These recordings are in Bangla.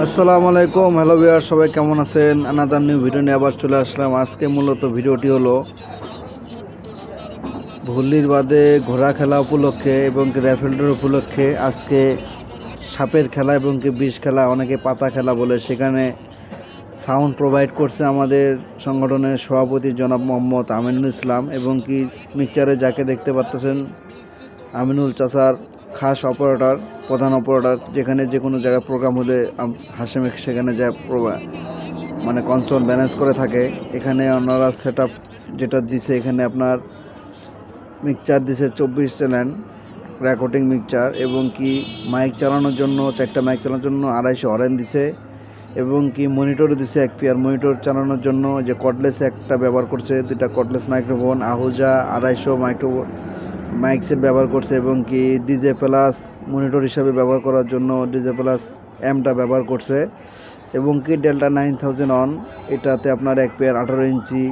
আসসালামু আলাইকুম। হ্যালো বিয়ার সবাই কেমন আছেন? আনাদার নিউ ভিডিও নিয়ে আবার চলে আসলাম। আজকে মূলত ভিডিওটি হলো ভুল্লির বাদে ঘোড়া খেলা উপলক্ষে এবং র্যাফেলডের উপলক্ষে। আজকে সাপের খেলা এবং কি বিষ খেলা, অনেকে পাতা খেলা বলে। সেখানে সাউন্ড প্রোভাইড করছে আমাদের সংগঠনের সভাপতি জনাব মোহাম্মদ আমিনুল ইসলাম এবং কি মিক্সচারে যাকে দেখতে পাচ্ছেন আমিনুল চাচার খাস অপারেটর প্রধান অপারেটর যেখানে যে কোনো জায়গায় প্রোগ্রাম হলে হাসিম সেখানে যায় মানে কনসোল ব্যালেন্স করে থাকে। এখানে ওনারা সেট যেটা দিছে, এখানে আপনার মিক্সচার দিছে চব্বিশ চ্যানেল রেকর্ডিং মিক্সচার এবং কি মাইক চালানোর জন্য, চারটা মাইক চালানোর জন্য আড়াইশো অরেন দিছে এবং কি মনিটরও দিছে এক পেয়ার মনিটর চালানোর জন্য। যে কর্ডলেস একটা ব্যবহার করছে দুটা কর্ডলেস মাইক্রোফোন আহুজা আড়াইশো মাইক্রোফোন মাইক সেট ব্যবহার করছে এবং কি ডিজে প্লাস মনিটর হিসাবে ব্যবহার করার জন্য ডিজে প্লাস এমটা ব্যবহার করছে এবং কি ডেল্টা নাইন থাউজেন্ড অন এটাতে আপনার এক পেয়ার আঠারো ইঞ্চি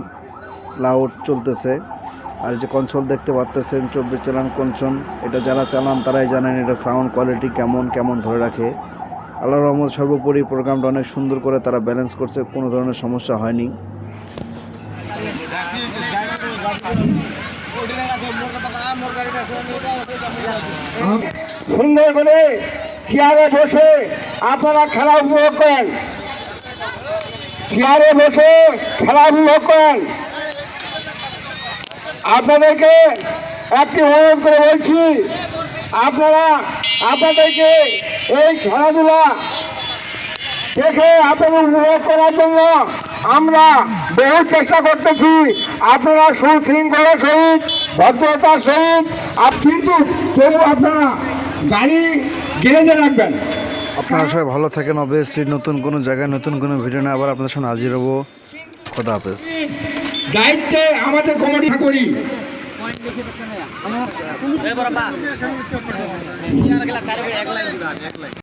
লাউড চলতেছে। আর যে কনসোল দেখতে পাচ্তেছেন, চব্বিশ চালান কনসোল এটা যারা চালান তারাই জানেন এটা সাউন্ড কোয়ালিটি কেমন কেমন ধরে রাখে। আল্লাহ রহমত সর্বোপরি প্রোগ্রামটা অনেক সুন্দর করে তারা ব্যালেন্স করছে, কোনো ধরনের সমস্যা হয়নি। সুন্দর করে চেয়ারে বসে আপনারা খেলা উপভোগ করেন। চেয়ারে বসে খেলা উপভোগ করেন। আপনাদেরকে একটি অনুরোধ করে বলছি, আপনারা, আপনাদেরকে এই খেলাধুলা দেখে আপনাদের উপভোগ করার জন্য আমরা বহু চেষ্টা করতেছি আপনারা সুশৃঙ্খলার সহিত ভদ্রতার সহিত কিন্তু তবু আপনারা গাড়ি গ্যারেজে রাখবেন। আপনারা সবাই ভালো থাকেন অবভিয়াসলি নতুন কোনো জায়গায় নতুন কোনো ভিডিও নিয়ে আবার আপনাদের সামনে হাজির হব। খোদা হাফেজ। দায়িত্বে আমাদের কমিটি করি। এ বড় এক লাইন এক লাইন